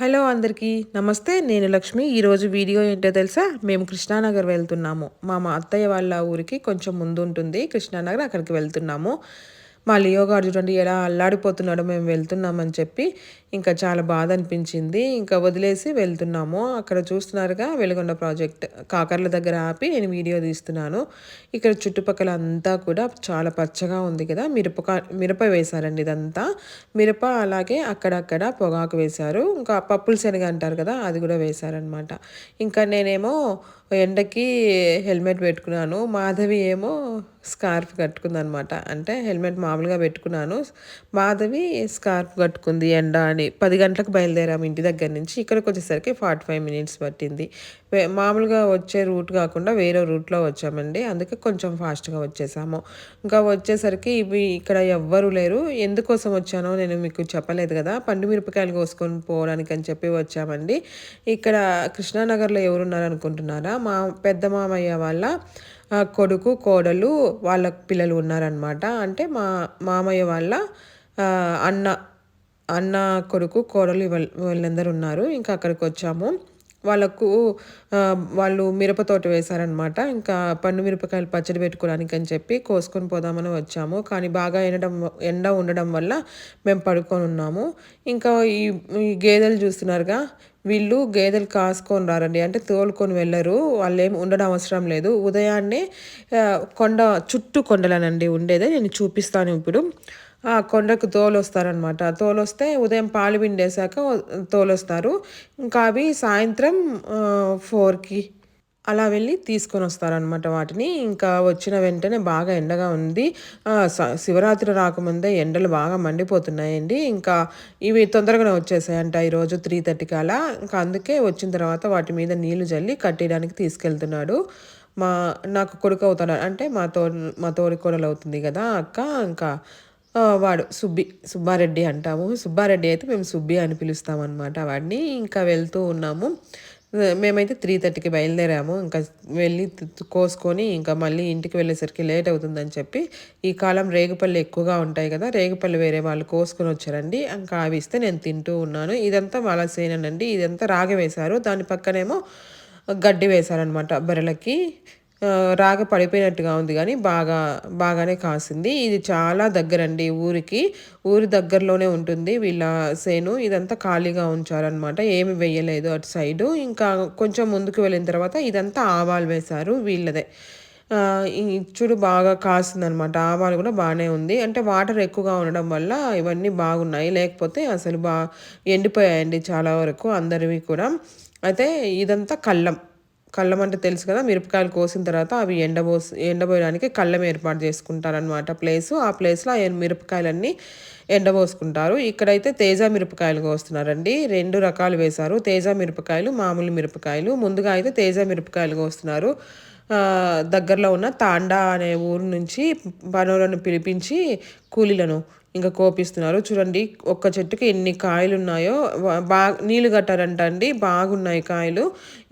Hello అందరికీ నమస్తే నేను లక్ష్మి. ఈరోజు వీడియో ఏంటో తెలుసా? మేము కృష్ణానగర్ వెళ్తున్నాము. మా మా అత్తయ్య వాళ్ళ ఊరికి కొంచెం ముందు ఉంటుంది కృష్ణానగర్ అక్కడికి వెళ్తున్నాము. మా లియో గారు చూడండి ఎలా అల్లాడిపోతున్నాడో మేము వెళ్తున్నామని చెప్పి ఇంకా చాలా బాధ అనిపించింది. ఇంకా వదిలేసి వెళ్తున్నాము. అక్కడ చూస్తున్నారుగా వెలుగొండ ప్రాజెక్ట్. కాకర్ల దగ్గర ఆపి నేను వీడియో తీస్తున్నాను. ఇక్కడ చుట్టుపక్కల అంతా కూడా చాలా పచ్చగా ఉంది కదా. మిరపక మిరప వేశారండి ఇదంతా. మిరప అలాగే అక్కడక్కడ పొగాకు వేశారు. ఇంకా పప్పుల శనగ అంటారు కదా అది కూడా వేశారనమాట ఇంకా నేనేమో ఎండకి హెల్మెట్ పెట్టుకున్నాను. మాధవి ఏమో స్కార్ఫ్ కట్టుకుందనమాట అంటే హెల్మెట్ మామూలుగా పెట్టుకున్నాను. మాధవి స్కార్ఫ్ కట్టుకుంది ఎండ అని. పది గంటలకు బయలుదేరాము ఇంటి దగ్గర నుంచి. ఇక్కడికి వచ్చేసరికి ఫార్టీ ఫైవ్ మినిట్స్ పట్టింది. మామూలుగా వచ్చే రూట్ కాకుండా వేరే రూట్లో వచ్చామండి. అందుకే కొంచెం ఫాస్ట్గా వచ్చేసాము. ఇంకా వచ్చేసరికి ఇవి ఇక్కడ ఎవ్వరు లేరు. ఎందుకోసం వచ్చానో నేను మీకు చెప్పలేదు కదా. పండు మిరపకాయలు కోసుకొని పోవడానికి అని చెప్పి వచ్చామండి. ఇక్కడ కృష్ణానగర్లో ఎవరున్నారనుకుంటున్నారా? మా పెద్ద మామయ్య వాళ్ళ కొడుకు కోడలు వాళ్ళ పిల్లలు ఉన్నారనమాట అంటే మా మామయ్య వాళ్ళ అన్న అన్న కొడుకు కోడలు వీళ్ళందరూ ఉన్నారు. ఇంకా అక్కడికి వచ్చాము వాళ్ళకు వాళ్ళు మిరపతోట వేశారనమాట. ఇంకా పండు మిరపకాయలు పచ్చడి పెట్టుకోవడానికి అని చెప్పి కోసుకొని పోదామని వచ్చాము. కానీ బాగా ఎండడం ఎండ ఉండడం వల్ల మేము పడుకొని ఉన్నాము. ఇంకా ఈ ఈ గేదెలు చూస్తున్నారుగా వీళ్ళు గేదెలు కాసుకొని రారండి. అంటే తోలుకొని వెళ్ళరు. వాళ్ళు ఏమి ఉండడం అవసరం లేదు. ఉదయాన్నే కొండ చుట్టూ కొండలనండి ఉండేదే. నేను చూపిస్తాను ఇప్పుడు. కొండకు తోలొస్తారనమాట తోలొస్తే ఉదయం పాలు పిండేశాక తోలొస్తారు. ఇంకా అవి సాయంత్రం ఫోర్కి అలా వెళ్ళి తీసుకొని వస్తారనమాట వాటిని. ఇంకా వచ్చిన వెంటనే బాగా ఎండగా ఉంది. శివరాత్రి రాకముందే ఎండలు బాగా మండిపోతున్నాయండి. ఇంకా ఇవి తొందరగానే వచ్చేసాయంట ఈరోజు త్రీ థర్టీకి అలా. ఇంకా అందుకే వచ్చిన తర్వాత వాటి మీద నీళ్ళు జల్లి కట్టేయడానికి తీసుకెళ్తున్నాడు. మా నాకు కొడుకు అవుతాడు అంటే మా తో మా తోడి కొడలు అవుతుంది కదా అక్క. ఇంకా వాడు సుబ్బి సుబ్బారెడ్డి అంటాము. సుబ్బారెడ్డి అయితే మేము సుబ్బి అని పిలుస్తామన్నమాట వాడిని. ఇంకా వెళ్తూ ఉన్నాము. మేమైతే త్రీ థర్టీకి బయలుదేరాము. ఇంకా వెళ్ళి కోసుకొని ఇంకా మళ్ళీ ఇంటికి వెళ్ళేసరికి లేట్ అవుతుందని చెప్పి ఈ కాలం రేగుపల్లి ఎక్కువగా ఉంటాయి కదా రేగుపల్లి వేరే వాళ్ళు కోసుకొని వచ్చారండి. ఇంకా అవి ఇస్తే నేను తింటూ ఉన్నాను. ఇదంతా వాళ్ళ సేనండి ఇదంతా రాగి వేశారు. దాని పక్కనేమో గడ్డి వేశారనమాట బర్రెలకి. రాగ పడిపోయినట్టుగా ఉంది కానీ బాగా బాగానే కాసింది. ఇది చాలా దగ్గరండి ఊరికి. ఊరి దగ్గరలోనే ఉంటుంది వీళ్ళ సేను. ఇదంతా ఖాళీగా ఉంచారనమాట ఏమి వేయలేదు అటు సైడు. ఇంకా కొంచెం ముందుకు వెళ్ళిన తర్వాత ఇదంతా ఆవాలు వేశారు వీళ్ళదే. చూడు బాగా కాసిందనమాట ఆవాలు కూడా బాగానే ఉంది. అంటే వాటర్ ఎక్కువగా ఉండడం వల్ల ఇవన్నీ బాగున్నాయి. లేకపోతే అసలు బా ఎండిపోయాయండి చాలా వరకు అందరివి కూడా. అయితే ఇదంతా కళ్ళం కళ్ళం అంటే తెలుసు కదా మిరపకాయలు కోసిన తర్వాత అవి ఎండబోసి ఎండబోయడానికి కళ్ళం ఏర్పాటు చేసుకుంటారనమాట ప్లేసు. ఆ ప్లేస్లో ఆ మిరపకాయలన్నీ ఎండబోసుకుంటారు ఇక్కడైతే తేజ మిరపకాయలు కోస్తున్నారండి. రెండు రకాలు వేశారు. తేజ మిరపకాయలు మామూలు మిరపకాయలు. ముందుగా అయితే తేజ మిరపకాయలు కోస్తున్నారు. దగ్గరలో ఉన్న తాండా అనే ఊరు నుంచి పనులను పిలిపించి కూలీలను ఇంకా కోపిస్తున్నారు. చూడండి ఒక్క చెట్టుకి ఎన్ని కాయలు ఉన్నాయో బాగా నీళ్ళు కట్టారంట అండి. బాగున్నాయి కాయలు.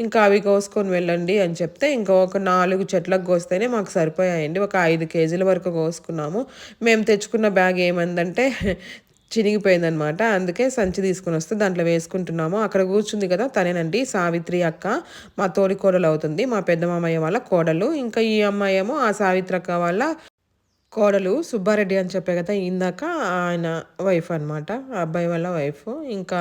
ఇంకా అవి కోసుకొని వెళ్ళండి అని చెప్తే ఇంకా ఒక నాలుగు చెట్లకు కోస్తేనే మాకు సరిపోయాయండి. ఒక ఐదు కేజీల వరకు కోసుకున్నాము. మేము తెచ్చుకున్న బ్యాగ్ ఏమందంటే చినిగిపోయిందనమాట. అందుకే సంచి తీసుకుని వస్తే దాంట్లో వేసుకుంటున్నాము. అక్కడ కూర్చుంది కదా తనేనండి సావిత్రి అక్క. మా తోడి కోడలు అవుతుంది మా పెద్ద మామయ్య వాళ్ళ కోడలు. ఇంకా ఈ అమ్మాయి ఏమో ఆ సావిత్రి అక్క వాళ్ళ కోడలు సుబ్బారెడ్డి అని చెప్పే కదా ఇందాక ఆయన వైఫ్ అనమాట అబ్బాయి వాళ్ళ వైఫ్ ఇంకా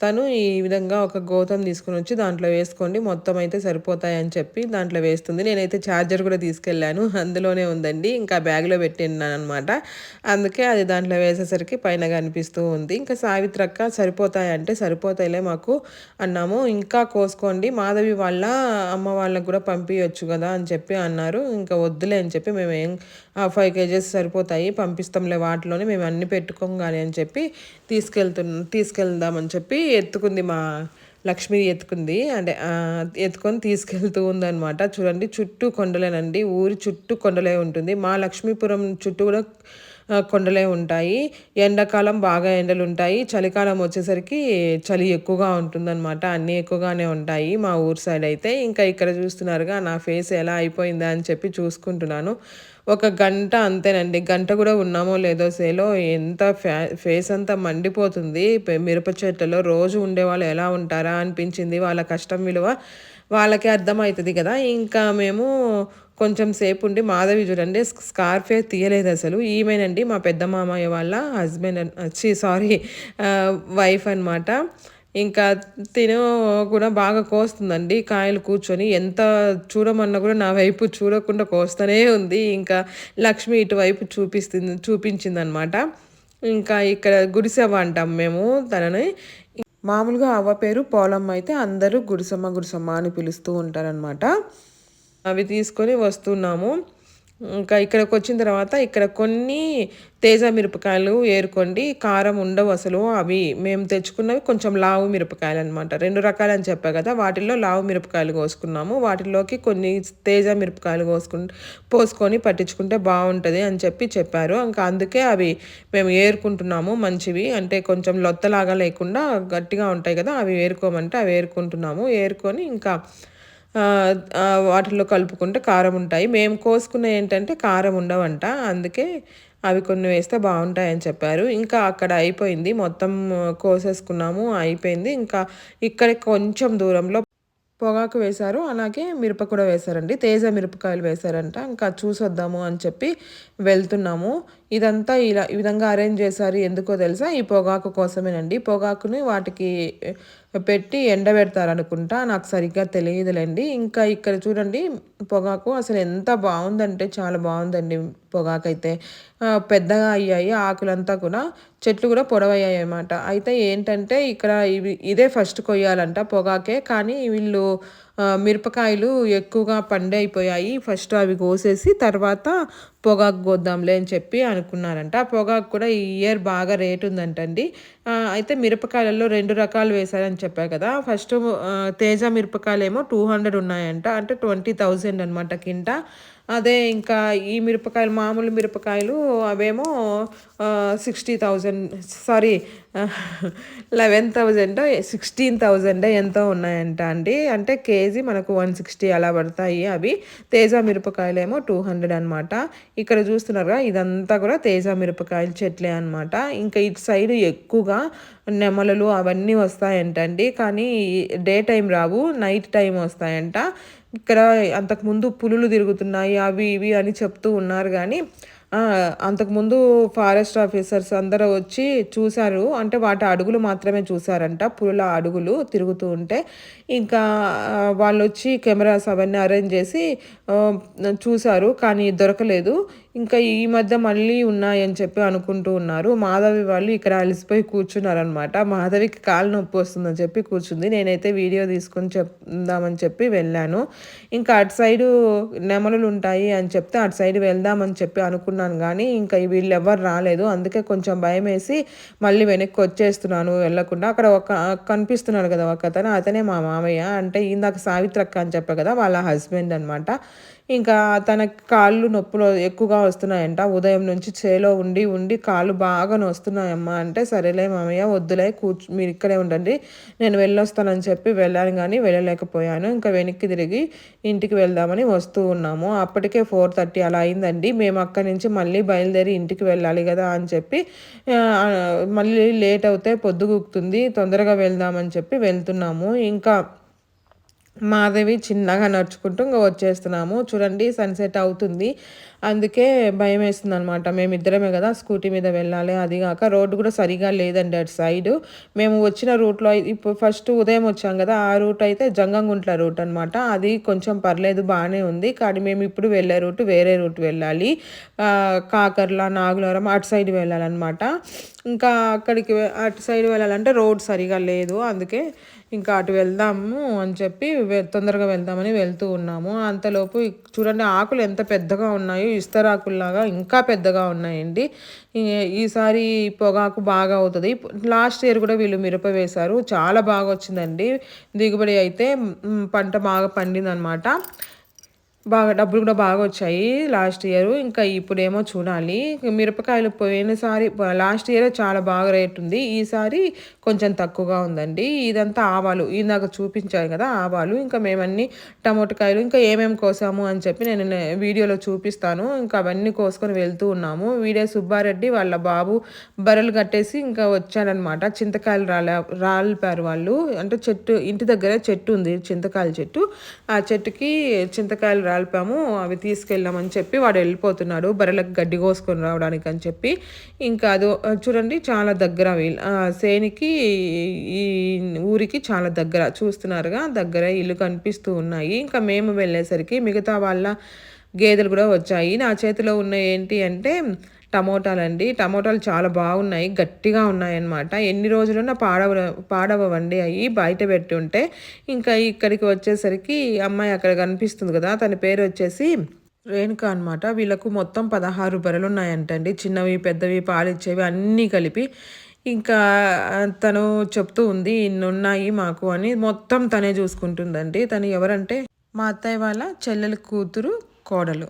తను ఈ విధంగా ఒక గోతం తీసుకుని వచ్చి దాంట్లో వేసుకోండి మొత్తం అయితే సరిపోతాయని చెప్పి దాంట్లో వేస్తుంది. నేనైతే ఛార్జర్ కూడా తీసుకెళ్ళాను. అందులోనే ఉందండి. ఇంకా బ్యాగ్లో పెట్టిన్నాను అనమాట అందుకే అది దాంట్లో వేసేసరికి పైన కనిపిస్తూ ఉంది. ఇంకా సావిత్రక్క సరిపోతాయంటే సరిపోతాయిలే మాకు అన్నాము. ఇంకా కోసుకోండి. మాధవి వాళ్ళ అమ్మ వాళ్ళకు కూడా పంపించవచ్చు కదా అని చెప్పి అన్నారు. ఇంకా వద్దులే అని చెప్పి మేము ఏం ఫైవ్ కేజెస్ సరిపోతాయి పంపిస్తాంలే వాటిలోనే మేము అన్ని పెట్టుకోగానే అని చెప్పి తీసుకెళ్తు తీసుకెళ్దామని చెప్పి ఎత్తుకుంది మా లక్ష్మి ఎత్తుకుంది. అంటే ఎత్తుకొని తీసుకెళ్తూ ఉందనమాట చూడండి చుట్టూ కొండలేనండి. ఊరి చుట్టూ కొండలే ఉంటుంది. మా లక్ష్మీపురం చుట్టూ కూడా కొండలే ఉంటాయి. ఎండాకాలం బాగా ఎండలు ఉంటాయి. చలికాలం వచ్చేసరికి చలి ఎక్కువగా ఉంటుందన్నమాట. అన్నీ ఎక్కువగానే ఉంటాయి మా ఊరు సైడ్ అయితే. ఇంకా ఇక్కడ చూస్తున్నారుగా నా ఫేస్ ఎలా అయిపోయిందా అని చెప్పి చూసుకుంటున్నాను. ఒక గంట అంతేనండి. గంట కూడా ఉన్నామో లేదో సేలో ఎంత ఫ్యా ఫేస్ అంతా మండిపోతుంది. మిరప చెట్లలో రోజు ఉండేవాళ్ళు ఎలా ఉంటారా అనిపించింది. వాళ్ళ కష్టం విలువ వాళ్ళకి అర్థమవుతుంది కదా. ఇంకా మేము కొంచెం సేపు ఉండి మాధవి చూడండి స్కార్ఫే తీయలేదు అసలు. ఈమెనండి మా పెద్ద మామయ్య వాళ్ళ హస్బెండ్ వచ్చి సారీ వైఫ్ అనమాట ఇంకా తిను కూడా బాగా కోస్తుందండి. కాయలు కూర్చొని ఎంత చూడమన్నా కూడా నా వైపు చూడకుండా కోస్తూనే ఉంది. ఇంకా లక్ష్మి ఇటువైపు చూపిస్తుంది చూపించింది అనమాట ఇంకా ఇక్కడ గుడిసెవ్వ అంటాం మేము తనని. మామూలుగా అవ్వ పేరు పోలమ్మ అయితే అందరూ గుడిసమ్మ గుడిసమ్మ అని పిలుస్తూ ఉంటారనమాట. అవి తీసుకొని వస్తున్నాము. ఇంకా ఇక్కడికి వచ్చిన తర్వాత ఇక్కడ కొన్ని తేజ మిరపకాయలు ఏరుకోండి. కారం ఉండవు అసలు. అవి మేము తెచ్చుకున్నవి కొంచెం లావు మిరపకాయలు అనమాట రెండు రకాలు అని చెప్పా కదా. వాటిల్లో లావు మిరపకాయలు కోసుకున్నాము. వాటిలోకి కొన్ని తేజ మిరపకాయలు కోసుకు పోసుకొని పట్టించుకుంటే బాగుంటుంది అని చెప్పి చెప్పారు. ఇంకా అందుకే అవి మేము ఏరుకుంటున్నాము మంచివి. అంటే కొంచెం లొత్తలాగా లేకుండా గట్టిగా ఉంటాయి కదా అవి ఏరుకోమంటే అవి ఏరుకుంటున్నాము. ఏరుకొని ఇంకా వాటిలో కలుపుకుంటే కారం ఉంటాయి. మేము కోసుకున్న ఏంటంటే కారం ఉండవంట. అందుకే అవి కొన్ని వేస్తే బాగుంటాయని చెప్పారు. ఇంకా అక్కడ అయిపోయింది. మొత్తం కోసేసుకున్నాము. అయిపోయింది. ఇంకా ఇక్కడ కొంచెం దూరంలో పొగాకు వేశారు. అలాగే మిరప కూడా వేశారండి. తేజ మిరపకాయలు వేశారంట. ఇంకా చూసొద్దాము అని చెప్పి వెళ్తున్నాము. ఇదంతా ఇలా ఈ విధంగా అరేంజ్ చేశారు ఎందుకో తెలుసా? ఈ పొగాకు కోసమేనండి. పొగాకుని వాటికి పెట్టి ఎండబెడతారు అనుకుంటా నాకు సరిగ్గా తెలియదులేండి. ఇంకా ఇక్కడ చూడండి పొగాకు అసలు ఎంత బాగుందంటే చాలా బాగుందండి పొగాకు అయితే పెద్దగా అయ్యాయి ఆకులంతా కూడా. చెట్లు కూడా పొడవయ్యాయి అన్నమాట అయితే ఏంటంటే ఇక్కడ ఇవి ఇదే ఫస్ట్ కొయ్యాలంట పొగాకే. కానీ వీళ్ళు మిరపకాయలు ఎక్కువగా పండైపోయాయి ఫస్ట్ అవి కోసేసి తర్వాత పొగాకు కోద్దాంలే అని చెప్పి అనుకున్నారంట. పొగాకు కూడా ఈ ఇయర్ బాగా రేట్ ఉందంటండి. అయితే మిరపకాయలలో రెండు రకాలు వేశారని చెప్పారు కదా. ఫస్ట్ తేజ మిరపకాయలు ఏమో టూ హండ్రెడ్ ఉన్నాయంట. అంటే ట్వంటీ థౌజండ్ అనమాట కింట. అదే ఇంకా ఈ మిరపకాయలు మామూలు మిరపకాయలు అవేమో sixty thousand sorry eleven thousand sixteen thousand ఎంతో ఉన్నాయంట అండి. అంటే కేజీ మనకు వన్ సిక్స్టీ అలా పడతాయి అవి. తేజ మిరపకాయలు ఏమో టూ హండ్రెడ్ అనమాట ఇక్కడ చూస్తున్నారుగా ఇదంతా కూడా తేజ మిరపకాయలు చెట్లే అనమాట ఇంకా ఇటు సైడ్ ఎక్కువగా నెమలలు అవన్నీ వస్తాయంటండి. కానీ డే టైం రావు నైట్ టైం వస్తాయంట. ఇక్కడ అంతకుముందు పులులు తిరుగుతున్నాయి అవి ఇవి అని చెప్తూ ఉన్నారు. కానీ అంతకుముందు ఫారెస్ట్ ఆఫీసర్స్ అందరూ వచ్చి చూశారు. అంటే వాటి అడుగులు మాత్రమే చూశారంట. పులుల అడుగులు తిరుగుతూ ఉంటే ఇంకా వాళ్ళు వచ్చి కెమెరాస్ అవన్నీ అరేంజ్ చేసి చూశారు. కానీ దొరకలేదు. ఇంకా ఈ మధ్య మళ్ళీ ఉన్నాయని చెప్పి అనుకుంటూ ఉన్నారు. మాధవి వాళ్ళు ఇక్కడ అలసిపోయి కూర్చున్నారనమాట మాధవికి కాలు నొప్పి వస్తుందని చెప్పి కూర్చుంది. నేనైతే వీడియో తీసుకొని చెప్దామని చెప్పి వెళ్ళాను. ఇంకా అటు సైడు నెమలులు ఉంటాయి అని చెప్తే అటు సైడ్ వెళ్దామని చెప్పి అనుకున్నాను కానీ ఇంకా వీళ్ళు ఎవరు రాలేదు. అందుకే కొంచెం భయం వేసి మళ్ళీ వెనక్కి వచ్చేస్తున్నాను వెళ్ళకుండా. అక్కడ ఒక కనిపిస్తున్నాడు కదా ఒక అతను. అతనే మా మామయ్య. అంటే ఇందాక సావిత్రక్క అని చెప్పా కదా వాళ్ళ హస్బెండ్ అనమాట ఇంకా తన కాళ్ళు నొప్పులు ఎక్కువగా వస్తున్నాయంట. ఉదయం నుంచి చేలో ఉండి ఉండి కాళ్ళు బాగా నొస్తున్నాయమ్మా అంటే సరేలే మామయ్య వద్దులే కూర్చు మీరు ఇక్కడే ఉండండి. నేను వెళ్ళొస్తానని చెప్పి వెళ్ళాను కానీ వెళ్ళలేకపోయాను. ఇంకా వెనక్కి తిరిగి ఇంటికి వెళ్దామని వస్తూ ఉన్నాము. అప్పటికే ఫోర్ థర్టీ అలా అయిందండి. మేము అక్కడి నుంచి మళ్ళీ బయలుదేరి ఇంటికి వెళ్ళాలి కదా అని చెప్పి మళ్ళీ లేట్ అవుతే పొద్దుగుకుతుంది. తొందరగా వెళ్దామని చెప్పి వెళ్తున్నాము. ఇంకా మాధవి చిన్నగా నడుచుకుంటూ ఇంకా వచ్చేస్తున్నాము. చూడండి సన్సెట్ అవుతుంది. అందుకే భయం వేస్తుంది అనమాట మేమిద్దరమే కదా స్కూటీ మీద వెళ్ళాలి అది కాక రోడ్డు కూడా సరిగా లేదండి అటు సైడ్. మేము వచ్చిన రూట్లో ఇప్పుడు ఫస్ట్ ఉదయం వచ్చాం కదా ఆ రూట్ అయితే జంగంగుంట్ల రూట్ అనమాట అది కొంచెం పర్లేదు బాగానే ఉంది. కానీ మేము ఇప్పుడు వెళ్ళే రూట్ వేరే రూట్ వెళ్ళాలి. కాకర్ల నాగులవరం అటు సైడ్ వెళ్ళాలన్నమాట. ఇంకా అక్కడికి అటు సైడ్ వెళ్ళాలంటే రోడ్ సరిగా లేదు. అందుకే ఇంకా అటు వెళ్దాము అని చెప్పి తొందరగా వెళ్దామని వెళ్తూ ఉన్నాము. అంతలోపు చూడండి ఆకులు ఎంత పెద్దగా ఉన్నాయో ఇస్తరాకుల్లాగా ఇంకా పెద్దగా ఉన్నాయండి. ఈసారి పొగాకు బాగా అవుతుంది. లాస్ట్ ఇయర్ కూడా వీళ్ళు మిరప వేశారు. చాలా బాగా వచ్చిందండి. దిగుబడి అయితే పంట బాగా పండిందనమాట. బాగా డబ్బులు కూడా బాగా వచ్చాయి లాస్ట్ ఇయర్. ఇంకా ఇప్పుడేమో చూడాలి. మిరపకాయలు పోయినసారి లాస్ట్ ఇయర్ చాలా బాగా రేట్ ఉంది. ఈసారి కొంచెం తక్కువగా ఉందండి. ఇదంతా ఆవాలు. ఇందాక చూపించాను కదా ఆవాలు. ఇంకా మేమన్నీ టమోటకాయలు ఇంకా ఏమేమి కోసాము అని చెప్పి నేను వీడియోలో చూపిస్తాను. ఇంకా అవన్నీ కోసుకొని వెళ్తూ ఉన్నాము. వీడియో సుబ్బారెడ్డి వాళ్ళ బాబు బర్రెలు కట్టేసి ఇంకా వచ్చాడనమాట చింతకాయలు రాలే రాలిపారు వాళ్ళు. అంటే చెట్టు ఇంటి దగ్గర చెట్టు ఉంది చింతకాయల చెట్టు. ఆ చెట్టుకి చింతకాయలు రాలిపాము అవి తీసుకెళ్ళామని చెప్పి వాడు వెళ్ళిపోతున్నాడు బర్రెలకు గడ్డి కోసుకొని రావడానికి అని చెప్పి. ఇంకా అది చూడండి చాలా దగ్గర వీళ్ళు సేనికి ఈ ఊరికి చాలా దగ్గర చూస్తున్నారుగా దగ్గర ఇల్లు కనిపిస్తూ ఉన్నాయి. ఇంకా మేము వెళ్ళేసరికి మిగతా వాళ్ళ గేదెలు కూడా వచ్చాయి. నా చేతిలో ఉన్న ఏంటి అంటే టమోటాలు అండి టమోటాలు చాలా బాగున్నాయి. గట్టిగా ఉన్నాయన్నమాట. ఎన్ని రోజులున్నా పాడవ పాడవండి అవి బయట పెట్టి ఉంటే ఇంకా ఇక్కడికి వచ్చేసరికి అమ్మాయి అక్కడ కనిపిస్తుంది కదా తన పేరు వచ్చేసి రేణుక అనమాట వీళ్ళకు మొత్తం పదహారు బర్రెలు ఉన్నాయంటండి చిన్నవి పెద్దవి పాలిచ్చేవి అన్నీ కలిపి ఇంకా తను చెప్తూ ఉంది ఇన్ని ఉన్నాయి మాకు అని మొత్తం తనే చూసుకుంటుందండి. తను ఎవరంటే మా అత్తయ్య వాళ్ళ చెల్లెల కూతురు కోడలు.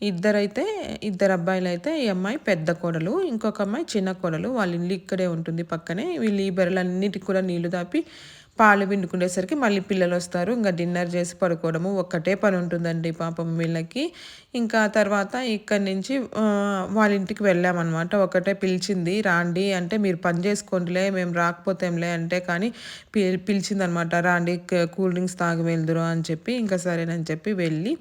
ఇద్దరైతే ఇద్దరు అబ్బాయిలు అయితే ఈ అమ్మాయి పెద్ద కోడలు ఇంకొక అమ్మాయి చిన్న కోడలు. వాళ్ళ ఇల్లు ఇక్కడే ఉంటుంది పక్కనే. వీళ్ళు ఈ బర్రెలన్నిటికి కూడా నీళ్ళు దాపి పాలు పిండుకునేసరికి మళ్ళీ పిల్లలు వస్తారు. ఇంకా డిన్నర్ చేసి పడుకోవడము ఒక్కటే పని ఉంటుందండి పాపం వీళ్ళకి. ఇంకా తర్వాత ఇక్కడి నుంచి వాళ్ళ ఇంటికి వెళ్ళామన్నమాట. ఒకటే పిలిచింది రాండి అంటే మీరు పని చేసుకోండిలే మేము రాకపోతేంలే అంటే కానీ పిలిచిందనమాట రాండి కూల్ డ్రింక్స్ తాగి వెళ్దురు అని చెప్పి. ఇంకా సరేనని చెప్పి వెళ్ళి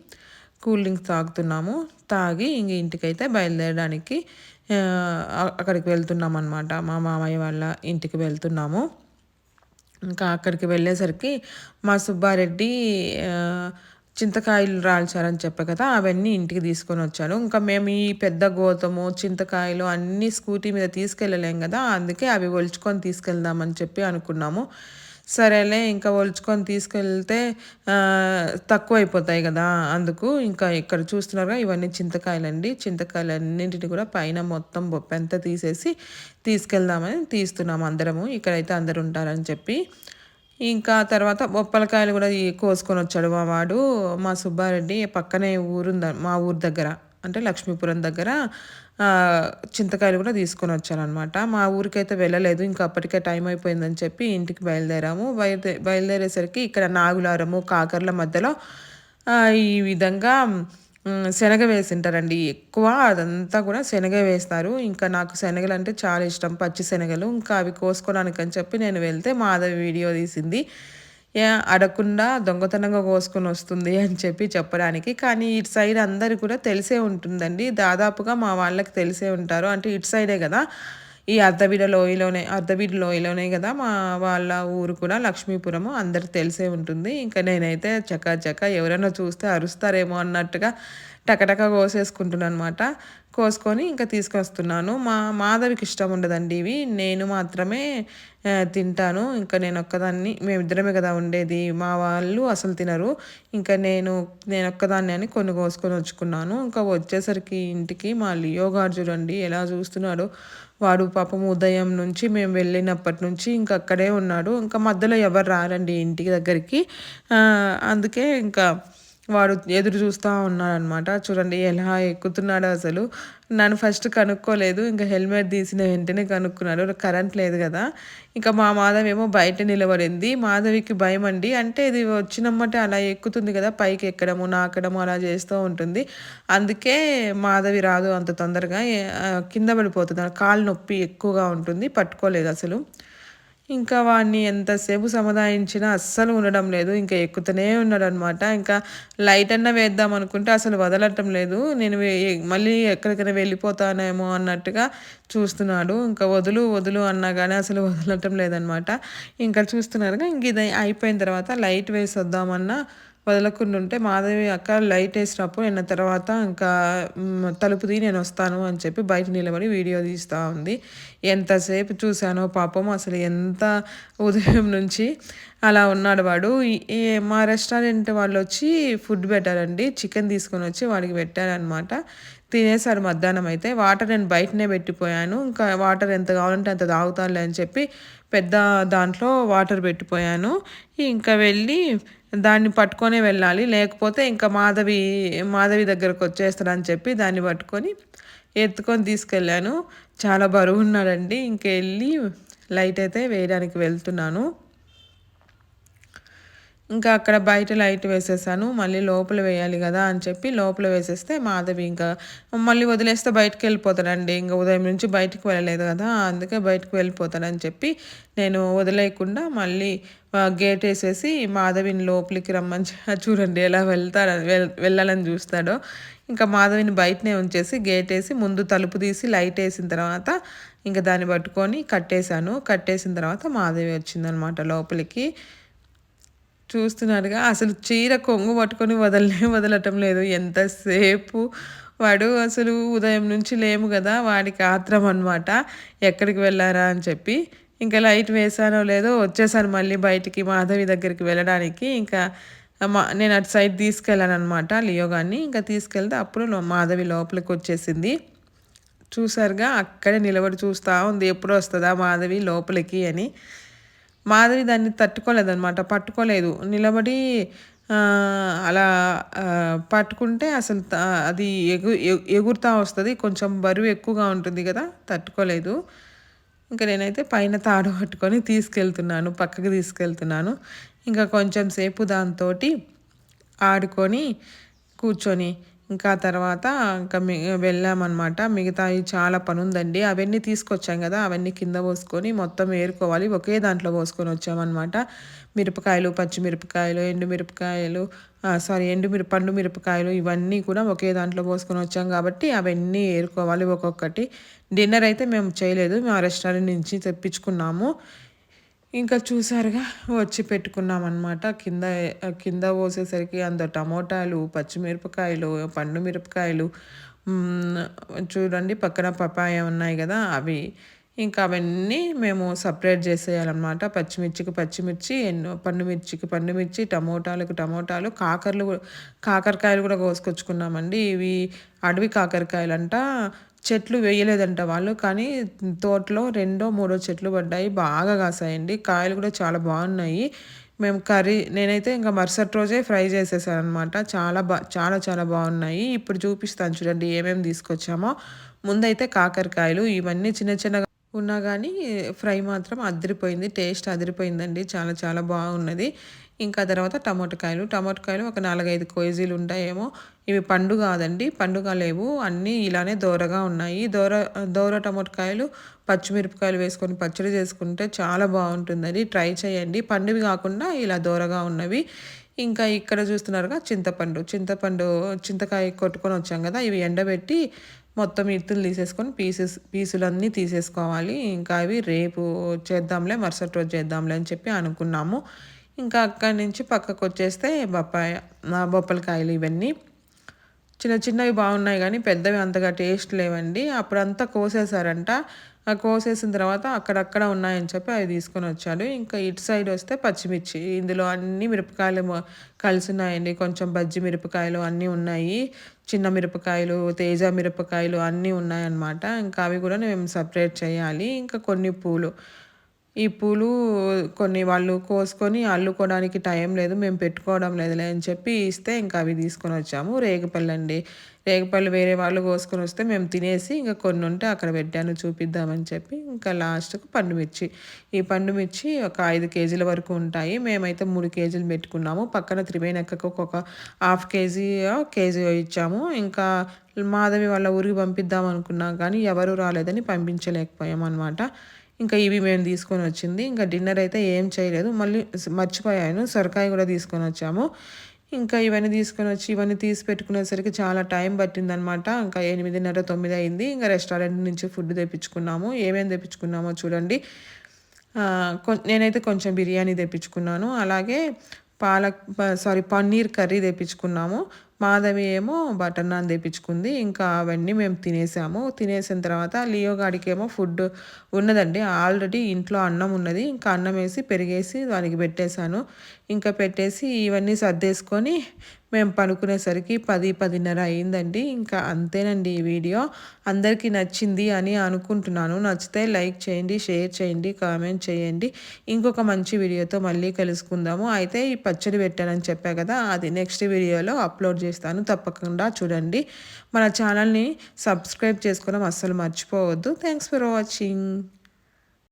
కూల్ డ్రింక్స్ తాగుతున్నాము. తాగి ఇంక ఇంటికైతే బయలుదేరడానికి అక్కడికి వెళ్తున్నాం అనమాట మా మామయ్య వాళ్ళ ఇంటికి వెళ్తున్నాము. ఇంకా అక్కడికి వెళ్ళేసరికి మా సుబ్బారెడ్డి చింతకాయలు రాల్చారని చెప్పే కదా అవన్నీ ఇంటికి తీసుకొని వచ్చాను ఇంకా మేము ఈ పెద్ద గోతము చింతకాయలు అన్నీ స్కూటీ మీద తీసుకెళ్ళలేం కదా అందుకే అవి ఒలుచుకొని తీసుకెళ్దామని చెప్పి అనుకున్నాము. సరేలే ఇంకా ఒలుచుకొని తీసుకెళ్తే తక్కువ అయిపోతాయి కదా. అందుకు ఇంకా ఇక్కడ చూస్తున్నారుగా ఇవన్నీ చింతకాయలండి. చింతకాయలు అన్నింటిని కూడా పైన మొత్తం బొప్పెంత తీసేసి తీసుకెళ్దామని తీస్తున్నాము అందరము. ఇక్కడైతే అందరు ఉంటారని చెప్పి. ఇంకా తర్వాత బొప్పలకాయలు కూడా కోసుకొని వచ్చాడు మా వాడు మా సుబ్బారెడ్డి. పక్కనే ఊరుంద మా ఊరు దగ్గర అంటే లక్ష్మీపురం దగ్గర చింతకాయలు కూడా తీసుకొని వచ్చానమాట మా ఊరికైతే వెళ్ళలేదు ఇంకా అప్పటికే టైం అయిపోయిందని చెప్పి ఇంటికి బయలుదేరాము. బయలుదే బయలుదేరేసరికి ఇక్కడ నాగులారము కాకర్ల మధ్యలో ఈ విధంగా శనగ వేసింటారండి. ఎక్కువ అదంతా కూడా శనగ వేస్తారు. ఇంకా నాకు శనగలు అంటే చాలా ఇష్టం పచ్చి శనగలు. ఇంకా అవి కోసుకోవడానికి అని చెప్పి నేను వెళ్తే మాధవి వీడియో తీసింది. అడగకుండా దొంగతనంగా కోసుకొని వస్తుంది అని చెప్పి చెప్పడానికి. కానీ ఇటు సైడ్ అందరు కూడా తెలిసే ఉంటుందండి. దాదాపుగా మా వాళ్ళకి తెలిసే ఉంటారు. అంటే ఇటు సైడే కదా. ఈ అర్ధవీడ లోయలోనే అర్ధవీడ లోయలోనే కదా మా వాళ్ళ ఊరు కూడా లక్ష్మీపురము అందరికి తెలిసే ఉంటుంది. ఇంకా నేనైతే చక్క చక్క ఎవరైనా చూస్తే అరుస్తారేమో అన్నట్టుగా టకటక కోసేసుకుంటున్నాను అనమాట కోసుకొని ఇంకా తీసుకొస్తున్నాను. మా మాధవికి ఇష్టం ఉండదండి ఇవి. నేను మాత్రమే తింటాను. ఇంకా నేను ఒక్కదాన్ని మేమిద్దరమే కదా ఉండేది. మా వాళ్ళు అసలు తినరు. ఇంకా నేను నేను ఒక్కదాన్ని అని కొన్ని కోసుకొని వచ్చుకున్నాను. ఇంకా వచ్చేసరికి ఇంటికి మా లియో గారు చూడండి ఎలా చూస్తున్నాడు. వాడు పాపం ఉదయం నుంచి మేము వెళ్ళినప్పటి నుంచి ఇంకా అక్కడే ఉన్నాడు. ఇంకా మధ్యలో ఎవరు రారండి ఇంటికి దగ్గరికి? అందుకే ఇంకా వాడు ఎదురు చూస్తూ ఉన్నాడనమాట. చూడండి ఎలా ఎక్కుతున్నాడో అసలు. నన్ను ఫస్ట్ కనుక్కోలేదు. ఇంకా హెల్మెట్ తీసిన వెంటనే కనుక్కున్నాడు. కరెంట్ లేదు కదా. ఇంకా మా మాధవ్ ఏమో బయట నిలబడింది. మాధవికి భయం అండి. అంటే ఇది వచ్చినమ్మటే అలా ఎక్కుతుంది కదా. పైకి ఎక్కడము నాకడము అలా చేస్తూ ఉంటుంది. అందుకే మాధవి రాదు అంత తొందరగా. కింద పడిపోతుంది. కాలు నొప్పి ఎక్కువగా ఉంటుంది. పట్టుకోలేదు అసలు. ఇంకా వాడిని ఎంతసేపు సముదాయించినా అస్సలు ఉండడం లేదు. ఇంకా ఎక్కుతూనే ఉన్నాడు అనమాట ఇంకా లైట్ అన్న వేద్దాం అనుకుంటే అసలు వదలటం లేదు. నేను మళ్ళీ ఎక్కడికైనా వెళ్ళిపోతానేమో అన్నట్టుగా చూస్తున్నాడు. ఇంకా వదులు వదులు అన్నా కానీ అసలు వదలటం లేదనమాట ఇంకా చూస్తున్నారుగా ఇంక ఇది అయిపోయిన తర్వాత లైట్ వేసి వద్దామన్నా వదలకుండా ఉంటే మాధవి అక్క లైట్ వేసినప్పుడు నిన్న తర్వాత ఇంకా తలుపు తీ నేను వస్తాను అని చెప్పి బయట నిలబడి వీడియో తీస్తూ ఉంది. ఎంతసేపు చూశానో పాపం అసలు ఎంత ఉదయం నుంచి అలా ఉన్నాడు వాడు. మా రెస్టారెంట్ వాళ్ళు వచ్చి ఫుడ్ పెట్టారండి చికెన్ తీసుకొని వచ్చి వాడికి పెట్టారనమాట. తినేసారు మధ్యాహ్నం అయితే. వాటర్ నేను బయటనే పెట్టిపోయాను. ఇంకా వాటర్ ఎంత కావాలంటే అంత తాగుతానులే అని చెప్పి పెద్ద దాంట్లో వాటర్ పెట్టిపోయాను. ఇంకా వెళ్ళి దాన్ని పట్టుకొనే వెళ్ళాలి. లేకపోతే ఇంకా మాధవి మాధవి దగ్గరకు వచ్చేస్తారని చెప్పి దాన్ని పట్టుకొని ఎత్తుకొని తీసుకెళ్ళాను. చాలా బరువు ఉన్నాడండి. ఇంకెళ్ళి లైట్ అయితే వేయడానికి వెళ్తున్నాను. ఇంకా అక్కడ బయట లైట్ వేసేసాను మళ్ళీ లోపల వేయాలి కదా అని చెప్పి లోపల వేసేస్తే మాధవి ఇంకా మళ్ళీ వదిలేస్తే బయటకు వెళ్ళిపోతాడండి. ఇంకా ఉదయం నుంచి బయటకు వెళ్ళలేదు కదా అందుకే బయటకు వెళ్ళిపోతాడని చెప్పి నేను వదిలేయకుండా మళ్ళీ గేట్ వేసేసి మాధవిని లోపలికి రమ్మని చూడండి ఎలా వెళ్తాడు వెళ్ళాలని చూస్తాడో. ఇంకా మాధవిని బయటనే ఉంచేసి గేట్ వేసి ముందు తలుపు తీసి లైట్ వేసిన తర్వాత ఇంకా దాన్ని పట్టుకొని కట్టేశాను. కట్టేసిన తర్వాత మాధవి వచ్చిందనమాట లోపలికి. చూస్తున్నాడుగా. అసలు చీర కొంగు పట్టుకొని వదలనే వదలటం లేదు. ఎంతసేపు వాడు అసలు ఉదయం నుంచి లేము కదా వాడికి ఆత్రం అనమాట ఎక్కడికి వెళ్ళారా అని చెప్పి ఇంకా లైట్ వేసానో లేదో వచ్చేసాను మళ్ళీ బయటికి మాధవి దగ్గరికి వెళ్ళడానికి. ఇంకా మా నేను అటు సైడ్ తీసుకెళ్ళాను అనమాట లియోగాన్ని ఇంకా తీసుకెళ్తే అప్పుడు మాధవి లోపలికి వచ్చేసింది. చూసారుగా అక్కడే నిలబడి చూస్తూ ఉంది. ఎప్పుడు వస్తుందా మాధవి లోపలికి అని. మాధవి దాన్ని తట్టుకోలేదనమాట పట్టుకోలేదు. నిలబడి అలా పట్టుకుంటే అసలు అది ఎగు ఎగురుతూ వస్తుంది. కొంచెం బరువు ఎక్కువగా ఉంటుంది కదా తట్టుకోలేదు. ఇంకా నేనైతే పైన తాడు పట్టుకొని తీసుకెళ్తున్నాను పక్కకి తీసుకెళ్తున్నాను. ఇంకా కొంచెం సేపు దాంతో ఆడుకొని కూర్చొని ఇంకా తర్వాత ఇంకా వెళ్ళామన్నమాట. మిగతావి చాలా పని ఉందండి అవన్నీ తీసుకొచ్చాం కదా అవన్నీ కింద పోసుకొని మొత్తం ఏరుకోవాలి. ఒకే దాంట్లో పోసుకొని వచ్చామన్నమాట. మిరపకాయలు పచ్చిమిరపకాయలు ఎండుమిరపకాయలు సారీ ఎండుమిర పండు మిరపకాయలు ఇవన్నీ కూడా ఒకే దాంట్లో పోసుకొని వచ్చాం కాబట్టి అవన్నీ ఏరుకోవాలి ఒక్కొక్కటి. డిన్నర్ అయితే మేము చేయలేదు. మా రెస్టారెంట్ నుంచి తెప్పించుకున్నాము. ఇంకా చూసారుగా వచ్చి పెట్టుకున్నామన్నమాట. కింద కింద పోసేసరికి అంత టమోటాలు పచ్చిమిరపకాయలు పండు మిరపకాయలు చూడండి పక్కన పపాయ ఉన్నాయి కదా అవి. ఇంకా అవన్నీ మేము సపరేట్ చేసేయాలన్నమాట. పచ్చిమిర్చికి పచ్చిమిర్చి ఎన్నో పండుమిర్చికి పండుమిర్చి టమోటాలకు టమోటాలు కాకరలు కాకరకాయలు కూడా కోసుకొచ్చుకున్నామండి. ఇవి అడవి కాకరకాయలు అంట చెట్లు వేయలేదంట వాళ్ళు కానీ తోటలో రెండో మూడో చెట్లు పడ్డాయి బాగా కాసాయండి. కాయలు కూడా చాలా బాగున్నాయి. మేము కర్రీ నేనైతే ఇంకా మరుసటి రోజే ఫ్రై చేసేసాను అనమాట చాలా బా చాలా చాలా బాగున్నాయి. ఇప్పుడు చూపిస్తాను చూడండి ఏమేమి తీసుకొచ్చామో. ముందైతే కాకరకాయలు ఇవన్నీ చిన్న చిన్నగా ఉన్నా కానీ ఫ్రై మాత్రం అదిరిపోయింది టేస్ట్ అదిరిపోయిందండి. చాలా చాలా బాగున్నది. ఇంకా తర్వాత టమోటకాయలు. టమోటకాయలు ఒక నాలుగైదు కేజీలు ఉంటాయేమో. ఇవి పండు కాదండి. పండుగ లేవు అన్నీ ఇలానే దోరగా ఉన్నాయి. దోర దోర టమోటకాయలు పచ్చిమిరపకాయలు వేసుకొని పచ్చడి చేసుకుంటే చాలా బాగుంటుందని ట్రై చేయండి. పండువి కాకుండా ఇలా దోరగా ఉన్నవి. ఇంకా ఇక్కడ చూస్తున్నారుగా చింతపండు. చింతపండు చింతకాయ కొట్టుకొని వచ్చాం కదా ఇవి ఎండబెట్టి మొత్తం ఇత్తులు తీసేసుకొని పీసెస్ పీసులన్నీ తీసేసుకోవాలి. ఇంకా అవి రేపు చేద్దాంలే మరుసటి రోజు చేద్దాంలే అని చెప్పి అనుకున్నాము. ఇంకా అక్కడి నుంచి పక్కకు వచ్చేస్తే బొప్పాయ బొప్పలకాయలు ఇవన్నీ చిన్న చిన్నవి బాగున్నాయి కానీ పెద్దవి అంతగా టేస్ట్ లేవండి. అప్పుడంతా కోసేసారంట కోసేసిన తర్వాత అక్కడక్కడ ఉన్నాయని చెప్పి అవి తీసుకొని వచ్చాడు. ఇంకా ఇటు సైడ్ వస్తే పచ్చిమిర్చి. ఇందులో అన్ని మిరపకాయలు కలిసి ఉన్నాయండి కొంచెం బజ్జి మిరపకాయలు అన్నీ ఉన్నాయి. చిన్న మిరపకాయలు తేజ మిరపకాయలు అన్నీ ఉన్నాయన్నమాట. ఇంకా అవి కూడా మేము సపరేట్ చేయాలి. ఇంకా కొన్ని పూలు. ఈ పూలు కొన్ని వాళ్ళు కోసుకొని అల్లుకోవడానికి టైం లేదు మేము పెట్టుకోవడం లేదులే అని చెప్పి ఇస్తే ఇంకా అవి తీసుకొని వచ్చాము. రేగుపళ్ళు అండి. రేగుపళ్ళు వేరే వాళ్ళు కోసుకొని వస్తే మేము తినేసి ఇంకా కొన్ని ఉంటే అక్కడ పెట్టాను చూపిద్దామని చెప్పి ఇంకా లాస్ట్కు పండుమిర్చి ఈ పండుమిర్చి ఒక ఐదు కేజీల వరకు ఉంటాయి. మేమైతే మూడు కేజీలు పెట్టుకున్నాము. పక్కన త్రివేణక్కకు ఒక హాఫ్ కేజీ కేజీ ఇచ్చాము. ఇంకా మాధవి వాళ్ళ ఊరికి పంపిద్దాం అనుకున్నాం కానీ ఎవరు రాలేదని పంపించలేకపోయాం అనమాట ఇంకా ఇవి మేము తీసుకొని వచ్చింది. ఇంకా డిన్నర్ అయితే ఏం చేయలేదు. మళ్ళీ మర్చిపోయాను. సొరకాయ కూడా తీసుకొని వచ్చాము. ఇంకా ఇవన్నీ తీసుకొని వచ్చి ఇవన్నీ తీసి పెట్టుకునేసరికి చాలా టైం పట్టిందనమాట. ఇంకా ఎనిమిదిన్నర తొమ్మిది అయింది ఇంకా రెస్టారెంట్ నుంచి ఫుడ్ తెప్పించుకున్నాము. ఏమేమి తెప్పించుకున్నామో చూడండి. నేనైతే కొంచెం బిర్యానీ తెప్పించుకున్నాను. అలాగే పాలక్ సారీ పన్నీర్ కర్రీ తెప్పించుకున్నాము. మాధవి ఏమో బటర్ నాన్ తెప్పించుకుంది. ఇంకా అవన్నీ మేము తినేసాము. తినేసిన తర్వాత లియో గాడికి ఏమో ఫుడ్ ఉన్నదండి. ఆల్రెడీ ఇంట్లో అన్నం ఉన్నది. ఇంకా అన్నం వేసి పెరిగేసి దానికి పెట్టేశాను. ఇంకా పెట్టేసి ఇవన్నీ సర్దేసుకొని మేము పనుకునేసరికి పది పదిన్నర అయిందండి. ఇంకా అంతేనండి ఈ వీడియో. అందరికీ నచ్చింది అని అనుకుంటున్నాను. నచ్చితే లైక్ చేయండి షేర్ చేయండి కామెంట్ చేయండి. ఇంకొక మంచి వీడియోతో మళ్ళీ కలుసుకుందాము. అయితే ఈ పచ్చడి పెట్టానని చెప్పా కదా అది నెక్స్ట్ వీడియోలో అప్లోడ్ చేస్తాను. తప్పకుండా చూడండి. మన ఛానల్ని సబ్స్క్రైబ్ చేసుకోవడం అస్సలు మర్చిపోవద్దు. Thanks for watching.